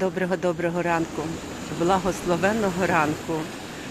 Доброго доброго ранку, благословенного ранку.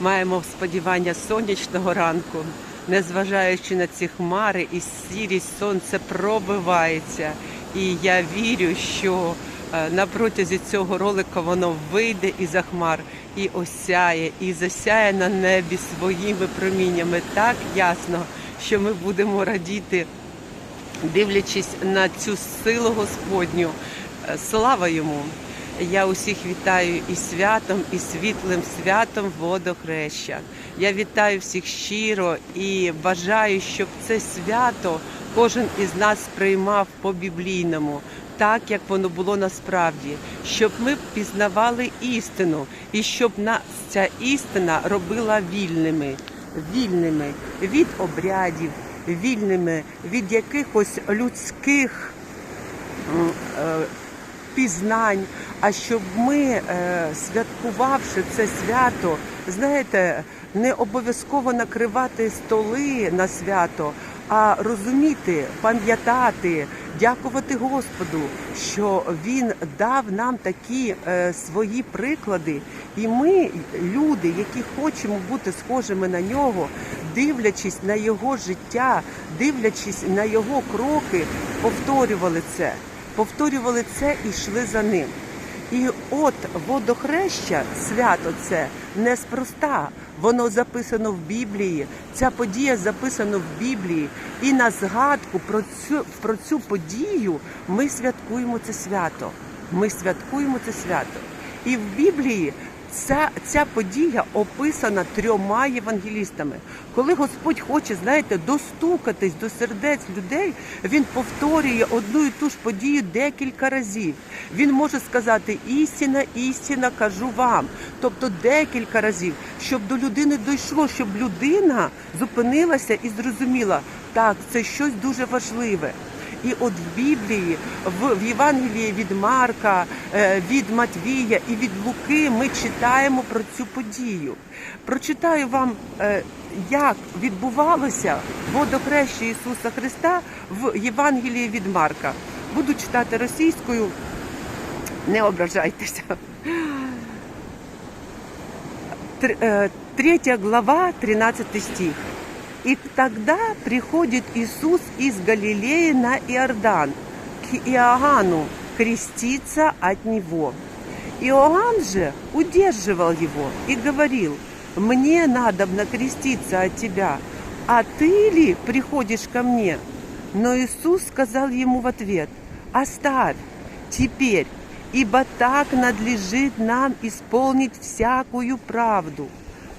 Маємо сподівання сонячного ранку, незважаючи на ці хмари і сірість сонце пробивається. І я вірю, що е, на протязі цього ролика воно вийде із хмар і осяє, і засяє на небі своїми проміннями так ясно, що ми будемо радіти дивлячись на цю силу Господню. Е, Слава йому! Я усіх вітаю і святом, і світлим святом водохреща. Я вітаю всіх щиро і бажаю, щоб це свято кожен із нас приймав по біблійному, так як воно було насправді, щоб ми пізнавали істину, і щоб нас ця істина робила вільними, вільними від обрядів, вільними від якихось людських е, пізнань, а щоб ми, е, святкувавши це свято, знаєте, не обов'язково накривати столи на свято, а розуміти, пам'ятати, дякувати Господу, що Він дав нам такі е, свої приклади, і ми, люди, які хочемо бути схожими на нього, дивлячись на його життя, дивлячись на його кроки, повторювали це повторювали це і йшли за ним. І от водохреща, свято це неспроста. Воно записано в Біблії. Ця подія записана в Біблії. І на згадку про цю про цю подію ми святкуємо це свято. Ми святкуємо це свято. І в Біблії ця, ця подія описана трьома євангелістами. Коли Господь хоче, знаєте, достукатись до сердець людей, він повторює одну і ту ж подію декілька разів. Він може сказати істина, істина кажу вам. Тобто декілька разів, щоб до людини дійшло, щоб людина зупинилася і зрозуміла, так, це щось дуже важливе. І от в Біблії, в, в Євангелії від Марка, е, від Матвія і від Луки ми читаємо про цю подію. Прочитаю вам, е, як відбувалося водохреща Ісуса Христа в Євангелії від Марка. Буду читати російською, не ображайтеся. Тр- э, глава, 13 стих. И тогда приходит Иисус из Галилеи на Иордан к Иоанну креститься от него. Иоанн же удерживал его и говорил, «Мне надо креститься от тебя, а ты ли приходишь ко мне?» Но Иисус сказал ему в ответ, «Оставь теперь, ибо так надлежит нам исполнить всякую правду».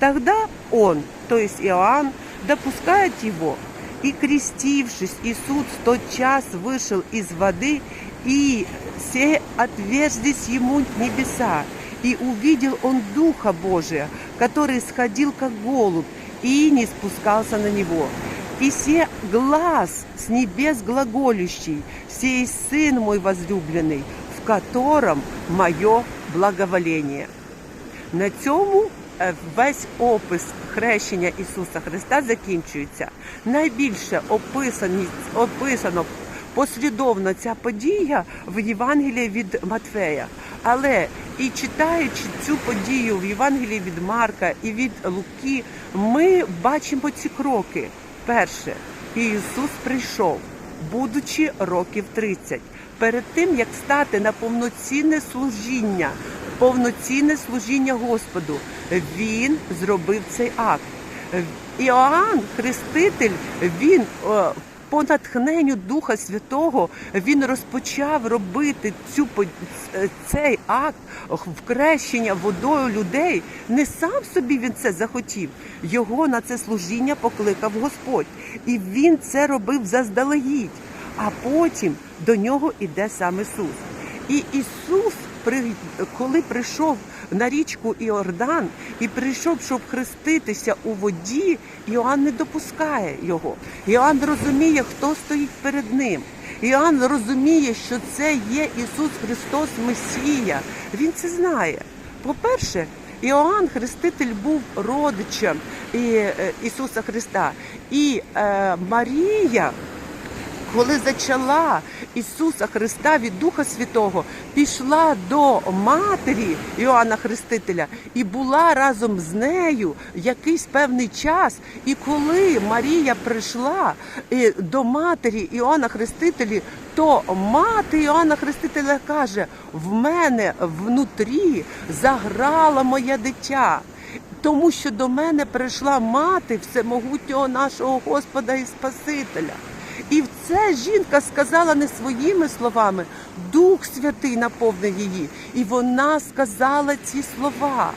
Тогда он, то есть Иоанн, допускает его, и крестившись, Иисус тот час вышел из воды, и все отверзлись ему небеса, и увидел он Духа Божия, который сходил как голубь, и не спускался на него. И се глаз с небес глаголющий, сей Сын мой возлюбленный, в котором мое благоволение. На цьому весь опис хрещення Ісуса Христа закінчується. Найбільше описано послідовно ця подія в Євангелії від Матфея. Але і читаючи цю подію в Євангелії від Марка і від Луки, ми бачимо ці кроки. Перше, Ісус прийшов, будучи років 30, перед тим як стати на повноцінне служіння, повноцінне служіння Господу, він зробив цей акт. Іоанн, Хреститель, він е, по натхненню Духа Святого він розпочав робити цю е, цей акт вкрещення водою людей. Не сам собі він це захотів. Його на це служіння покликав Господь, і він це робив заздалегідь. А потім до нього іде сам Ісус. І Ісус, коли прийшов на річку Іордан і прийшов, щоб хреститися у воді, Іоанн не допускає його. Іоанн розуміє, хто стоїть перед ним. Іоанн розуміє, що це є Ісус Христос Месія. Він це знає. По-перше, Іоанн Хреститель був родичем е, Ісуса Христа. І е, Марія коли зачала Ісуса Христа від Духа Святого, пішла до матері Іоанна Хрестителя і була разом з нею якийсь певний час. І коли Марія прийшла е, до матері Іоанна Хрестителя, то мати Іоанна Хрестителя каже: в мене внутрі заграла моє дитя. Тому що до мене прийшла мати всемогутнього нашого Господа і Спасителя. Це жінка сказала не своїми словами, Дух Святий наповнив її. І вона сказала ці слова.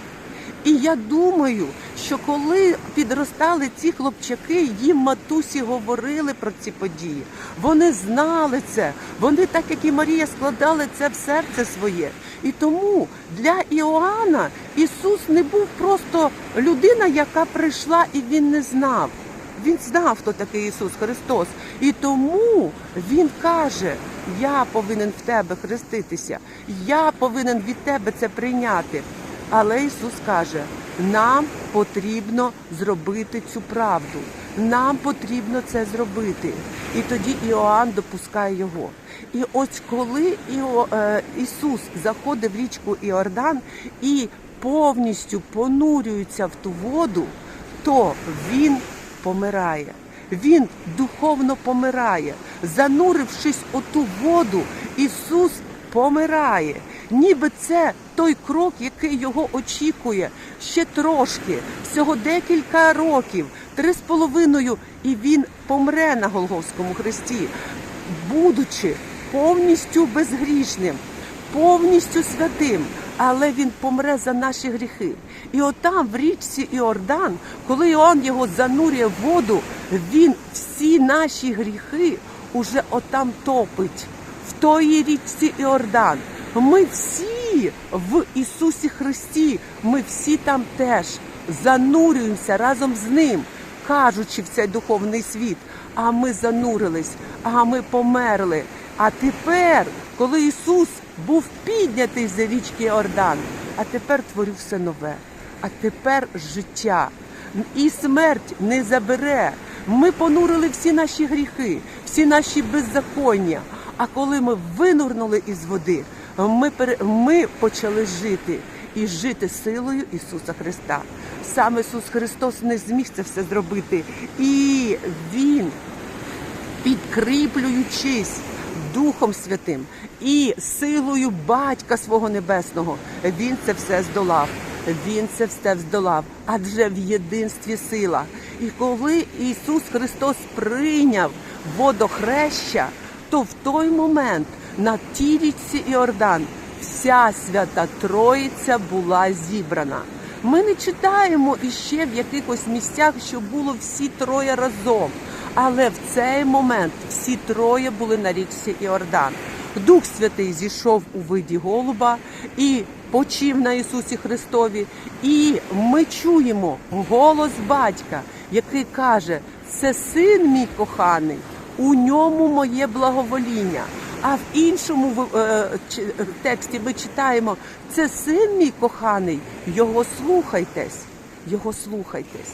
І я думаю, що коли підростали ці хлопчаки, їм матусі говорили про ці події. Вони знали це. Вони, так як і Марія, складали це в серце своє. І тому для Іоанна Ісус не був просто людина, яка прийшла і він не знав. Він знав, хто такий Ісус Христос. І тому Він каже: Я повинен в тебе хреститися, я повинен від тебе це прийняти. Але Ісус каже, нам потрібно зробити цю правду. Нам потрібно це зробити. І тоді Іоанн допускає його. І ось коли Іо, е, Ісус заходить в річку Іордан і повністю понурюється в ту воду, то Він помирає. Він духовно помирає. Занурившись у ту воду, Ісус помирає. Ніби це той крок, який його очікує ще трошки, всього декілька років, три з половиною, і він помре на Голгофському хресті, будучи повністю безгрішним, повністю святим. Але він помре за наші гріхи. І отам, в річці Іордан, коли Іоанн його занурює в воду, він всі наші гріхи уже отам топить, в тої річці Іордан. Ми всі в Ісусі Христі, ми всі там теж занурюємося разом з Ним, кажучи в цей духовний світ. А ми занурились, а ми померли. А тепер, коли Ісус був піднятий з річки Іордан, а тепер творю все нове. А тепер життя і смерть не забере. Ми понурили всі наші гріхи, всі наші беззаконня. А коли ми винурнули із води, ми, пере... ми почали жити і жити силою Ісуса Христа. Сам Ісус Христос не зміг це все зробити. І Він, підкріплюючись Духом Святим і силою Батька свого Небесного, Він це все здолав. Він це все здолав, адже в єдинстві сила. І коли Ісус Христос прийняв водохреща, то в той момент на тій річці Іордан вся свята Троїця була зібрана. Ми не читаємо іще в якихось місцях, що було всі троє разом. Але в цей момент всі троє були на річці Іордан. Дух Святий зійшов у виді голуба і почив на Ісусі Христові. І ми чуємо голос батька, який каже: це син мій коханий, у ньому моє благовоління. А в іншому е, тексті ми читаємо: це син мій коханий, його слухайтесь, його слухайтесь.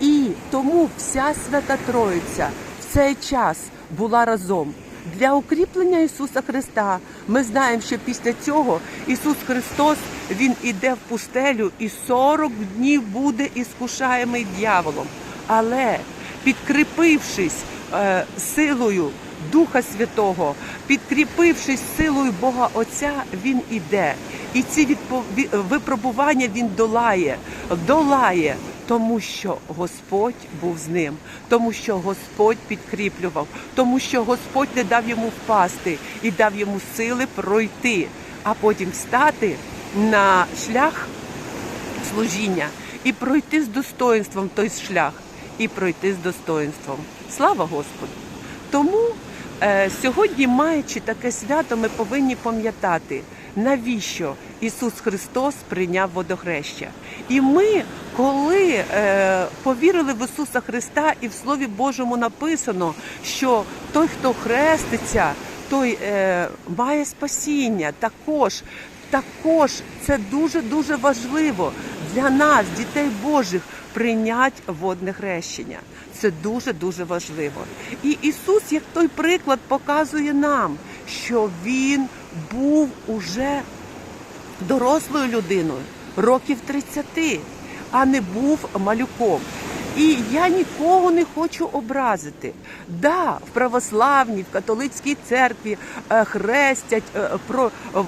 І тому вся свята Троїця в цей час була разом. Для укріплення Ісуса Христа ми знаємо, що після цього Ісус Христос Він іде в пустелю і 40 днів буде іскушаємий дьяволом. Але підкріпившись е, силою Духа Святого, підкріпившись силою Бога Отця, Він іде. І ці відпо- випробування він долає, долає, тому що Господь був з ним, тому що Господь підкріплював, тому що Господь не дав йому впасти і дав йому сили пройти, а потім стати на шлях служіння і пройти з достоинством той шлях, і пройти з достоинством. Слава Господу! Тому сьогодні, маючи таке свято, ми повинні пам'ятати, навіщо Ісус Христос прийняв водохреща. І ми, коли е, повірили в Ісуса Христа, і в Слові Божому написано, що той, хто хреститься, той е, має спасіння також. Також це дуже дуже важливо для нас, дітей Божих, прийняти водне хрещення. Це дуже дуже важливо. І Ісус, як той приклад, показує нам, що Він був уже дорослою людиною років 30, а не був малюком. І я нікого не хочу образити. Да, в православній, в католицькій церкві е, хрестять е, про е,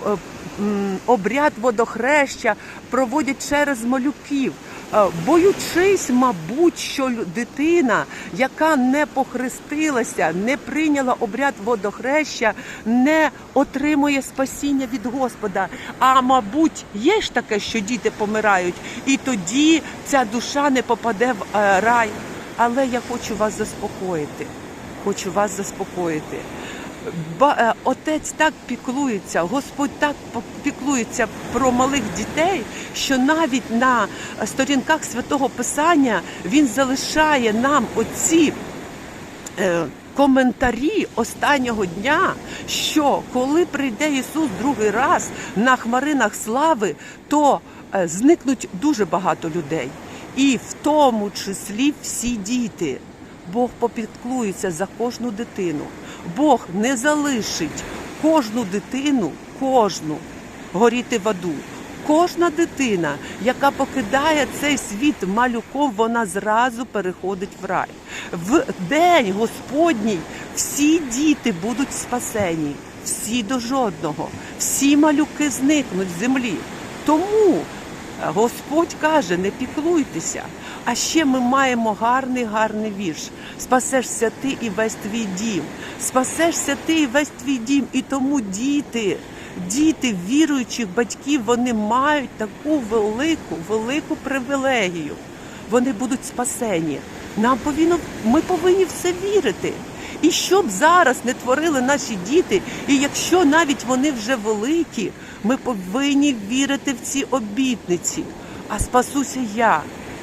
обряд водохреща проводять через малюків. Е, Боючись, мабуть, що дитина, яка не похрестилася, не прийняла обряд водохреща, не отримує спасіння від Господа. А мабуть, є ж таке, що діти помирають, і тоді ця душа не попаде в е, рай. Але я хочу вас заспокоїти. Хочу вас заспокоїти. Е, отець так піклується, Господь так піклується про малих дітей, що навіть на сторінках святого Писання він залишає нам оці е, коментарі останнього дня, що коли прийде Ісус другий раз на хмаринах слави, то е, зникнуть дуже багато людей, і в тому числі всі діти. Бог попіклується за кожну дитину. Бог не залишить кожну дитину, кожну горіти в аду. Кожна дитина, яка покидає цей світ малюком, вона зразу переходить в рай. В день Господній всі діти будуть спасені, всі до жодного, всі малюки зникнуть з землі. Тому Господь каже, не піклуйтеся. А ще ми маємо гарний, гарний вірш. Спасешся ти і весь твій дім. Спасешся ти і весь твій дім. І тому діти, діти віруючих батьків, вони мають таку велику, велику привілегію. Вони будуть спасені. Нам повинно, ми повинні в це вірити. І щоб зараз не творили наші діти, і якщо навіть вони вже великі, ми повинні вірити в ці обітниці. А спасуся я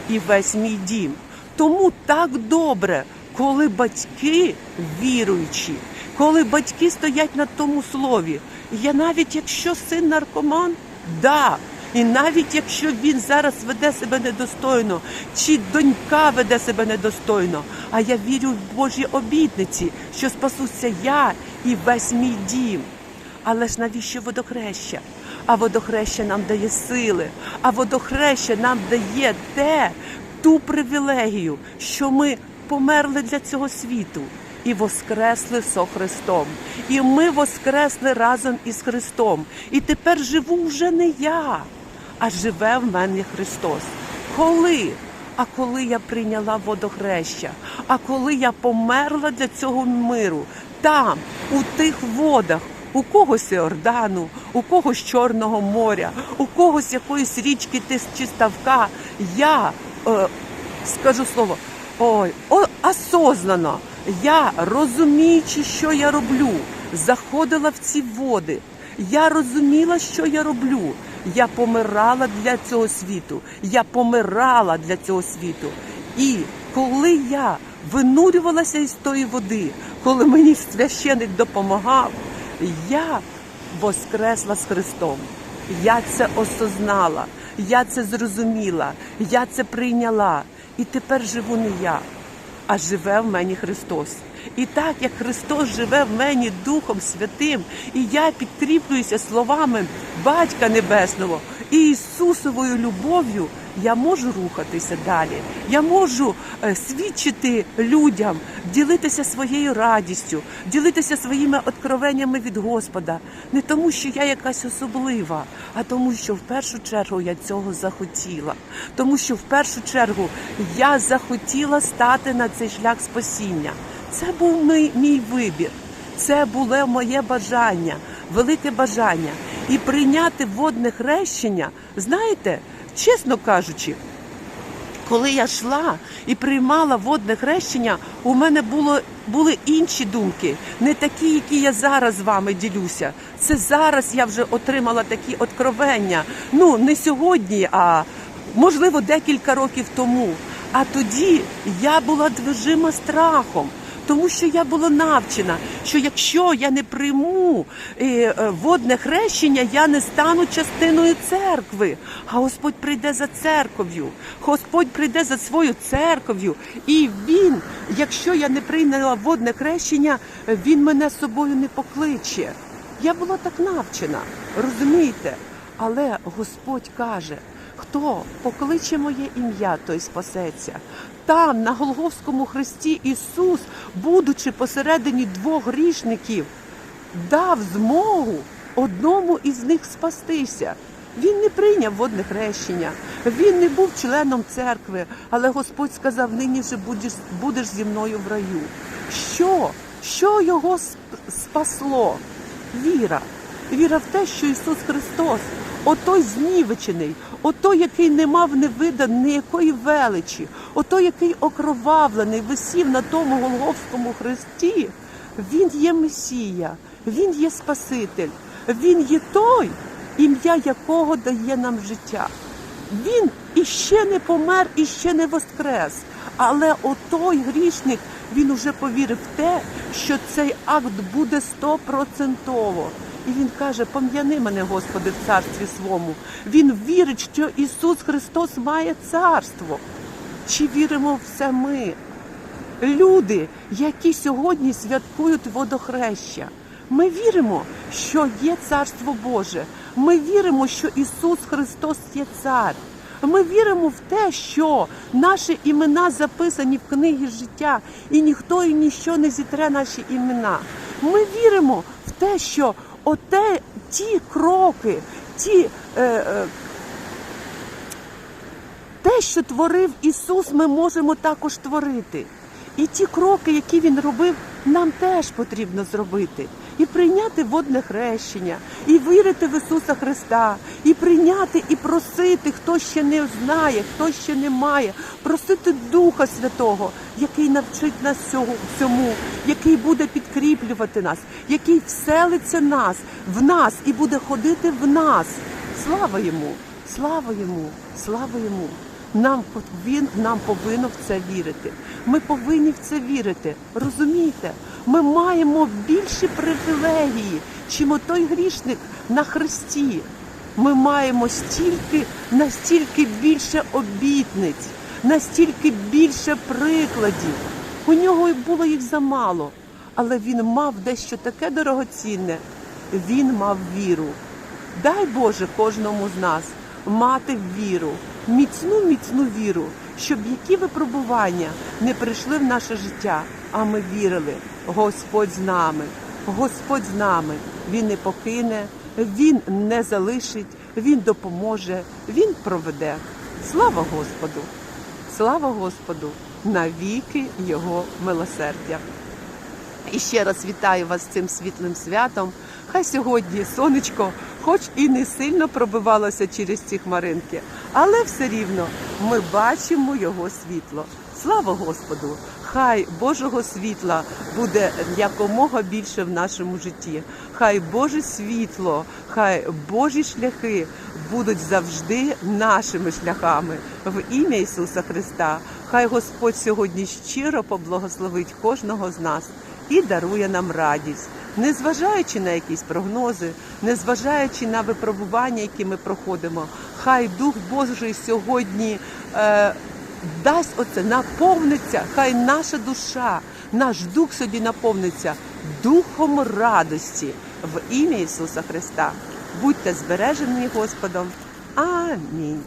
і весь мій дім. Тому так добре, коли батьки віруючі, коли батьки стоять на тому слові. Я навіть якщо син наркоман, да. І навіть якщо він зараз веде себе недостойно, чи донька веде себе недостойно, а я вірю в Божі обітниці, що спасуся я і весь мій дім. Але ж навіщо водохреща? А водохреща нам дає сили, а водохреща нам дає те, ту привілегію, що ми померли для цього світу і воскресли со Христом. І ми воскресли разом із Христом. І тепер живу вже не я, а живе в мене Христос. Коли? А коли я прийняла водохреща, а коли я померла для цього миру, там, у тих водах, у когось Іордану, у когось Чорного моря, у когось якоїсь річки чи ставка, я е, скажу слово, ой, о, осознано, я розуміючи, що я роблю, заходила в ці води. Я розуміла, що я роблю. Я помирала для цього світу. Я помирала для цього світу. І коли я винурювалася із тої води, коли мені священик допомагав, я воскресла з Христом. Я це осознала, я це зрозуміла, я це прийняла. І тепер живу не я, а живе в мені Христос. І так як Христос живе в мені Духом Святим, і я підкріплююся словами Батька Небесного і Ісусовою любов'ю, я можу рухатися далі. Я можу е, свідчити людям, ділитися своєю радістю, ділитися своїми откровеннями від Господа. Не тому, що я якась особлива, а тому, що в першу чергу я цього захотіла. Тому що в першу чергу я захотіла стати на цей шлях спасіння. Це був мій, мій вибір. Це було моє бажання, велике бажання. І прийняти водне хрещення, знаєте, чесно кажучи, коли я йшла і приймала водне хрещення, у мене було, були інші думки, не такі, які я зараз з вами ділюся. Це зараз я вже отримала такі откровення. Ну, не сьогодні, а можливо декілька років тому. А тоді я була движима страхом. Тому що я була навчена, що якщо я не прийму е, е, водне хрещення, я не стану частиною церкви. А Господь прийде за церков'ю. Господь прийде за свою церков'ю. І він, якщо я не прийняла водне хрещення, він мене з собою не покличе. Я була так навчена, розумієте? Але Господь каже, хто покличе моє ім'я, той спасеться. Там, на Голговському хресті, Ісус, будучи посередині двох грішників, дав змогу одному із них спастися. Він не прийняв водне хрещення, він не був членом церкви, але Господь сказав: нині же будеш, будеш зі мною в раю. Що? Що його спасло? Віра. Віра в те, що Ісус Христос, отой знівечений, отой, який не мав ніякої величі, отой, який окровавлений, висів на тому Голговському хресті, Він є Месія, Він є Спаситель, Він є той, ім'я якого дає нам життя. Він іще не помер, іще не воскрес. Але отой грішник, він уже повірив в те, що цей акт буде стопроцентово. І він каже: пом'яни мене, Господи, в царстві свому. Він вірить, що Ісус Христос має царство. Чи віримо в це ми? Люди, які сьогодні святкують водохреща. Ми віримо, що є Царство Боже. Ми віримо, що Ісус Христос є цар. Ми віримо в те, що наші імена записані в книгі життя, і ніхто і ніщо не зітре наші імена. Ми віримо в те, що оте, ті кроки, ті е, е, те, що творив Ісус, ми можемо також творити. І ті кроки, які Він робив, нам теж потрібно зробити. І прийняти водне хрещення, і вірити в Ісуса Христа, і прийняти, і просити, хто ще не знає, хто ще не має, просити Духа Святого, який навчить нас всьому, який буде підкріплювати нас, який вселиться нас в нас і буде ходити в нас. Слава йому! Слава йому! Слава йому! Нам він нам повинно в це вірити. Ми повинні в це вірити. Розумієте? Ми маємо більші привілегії, чим отой грішник на хресті. Ми маємо стільки, настільки більше обітниць, настільки більше прикладів. У нього було їх замало, але він мав дещо таке дорогоцінне. Він мав віру. Дай Боже кожному з нас мати віру, міцну, міцну віру, щоб які випробування не прийшли в наше життя, а ми вірили. Господь з нами, Господь з нами. Він не покине, Він не залишить, Він допоможе, Він проведе. Слава Господу! Слава Господу! Навіки Його милосердя! І ще раз вітаю вас з цим світлим святом. Хай сьогодні сонечко, хоч і не сильно пробивалося через ці хмаринки, але все рівно ми бачимо його світло. Слава Господу! Хай Божого світла буде якомога більше в нашому житті. Хай Боже світло, хай Божі шляхи будуть завжди нашими шляхами в ім'я Ісуса Христа. Хай Господь сьогодні щиро поблагословить кожного з нас і дарує нам радість, незважаючи на якісь прогнози, незважаючи на випробування, які ми проходимо. Хай Дух Божий сьогодні е, дасть оце, наповниться, хай наша душа, наш дух сьогодні наповниться духом радості в ім'я Ісуса Христа. Будьте збережені Господом. Амінь.